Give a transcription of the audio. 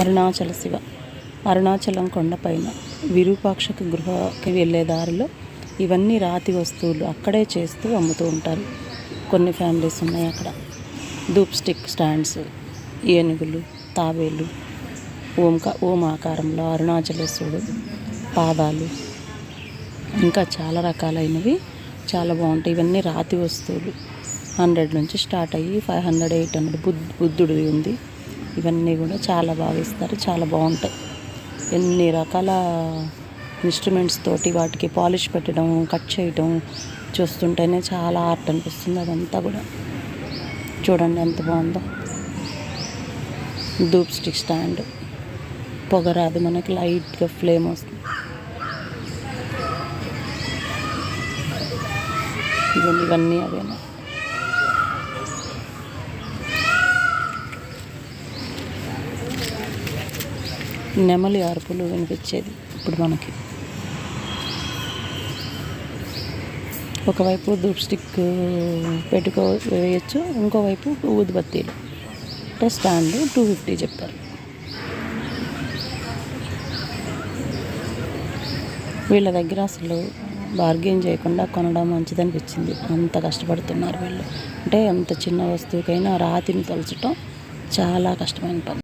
అరుణాచల శివ. అరుణాచలం కొండపైన విరూపాక్షక గృహకి వెళ్ళే దారిలో ఇవన్నీ రాతి వస్తువులు అక్కడే చేస్తూ అమ్ముతూ ఉంటారు. కొన్ని ఫ్యామిలీస్ ఉన్నాయి అక్కడ. ధూప్ స్టిక్ స్టాండ్స్ ఏనుగులు తాబేలు ఓంక ఓం ఆకారంలో అరుణాచలేశ్వరుడు పాదాలు ఇంకా చాలా రకాలైనవి చాలా బాగుంటాయి. ఇవన్నీ రాతి వస్తువులు. హండ్రెడ్ నుంచి స్టార్ట్ అయ్యి five hundred eight hundred Buddha బుద్ధుడివి ఉంది. ఇవన్నీ కూడా చాలా బాగా ఇస్తారు. చాలా బాగుంటాయి. ఎన్ని రకాల ఇన్స్ట్రుమెంట్స్ తోటి వాటికి పాలిష్ పెట్టడం కట్ చేయడం చూస్తుంటేనే చాలా ఆర్ట్ అనిపిస్తుంది అదంతా కూడా. చూడండి ఎంత బాగుందో. Dhoop stick stand. పొగ రాదు మనకి లైట్గా ఫ్లేమ్ వస్తుంది. ఇవన్నీ ఇవన్నీ అవేనా? నెమలి అరుపులు వినిపించేది ఇప్పుడు మనకి. ఒకవైపు ధూప్ స్టిక్ పెట్టుకో వేయచ్చు ఇంకోవైపు ఊదుబత్తీలు అంటే స్టాండ్ టూ ఫిఫ్టీ చెప్పారు. వీళ్ళ దగ్గర అసలు బార్గెన్ చేయకుండా కొనడం మంచిదనిపించింది. అంత కష్టపడుతున్నారు వీళ్ళు. అంటే అంత చిన్న వస్తువుకైనా రాతిని తలచటం చాలా కష్టమైన పని.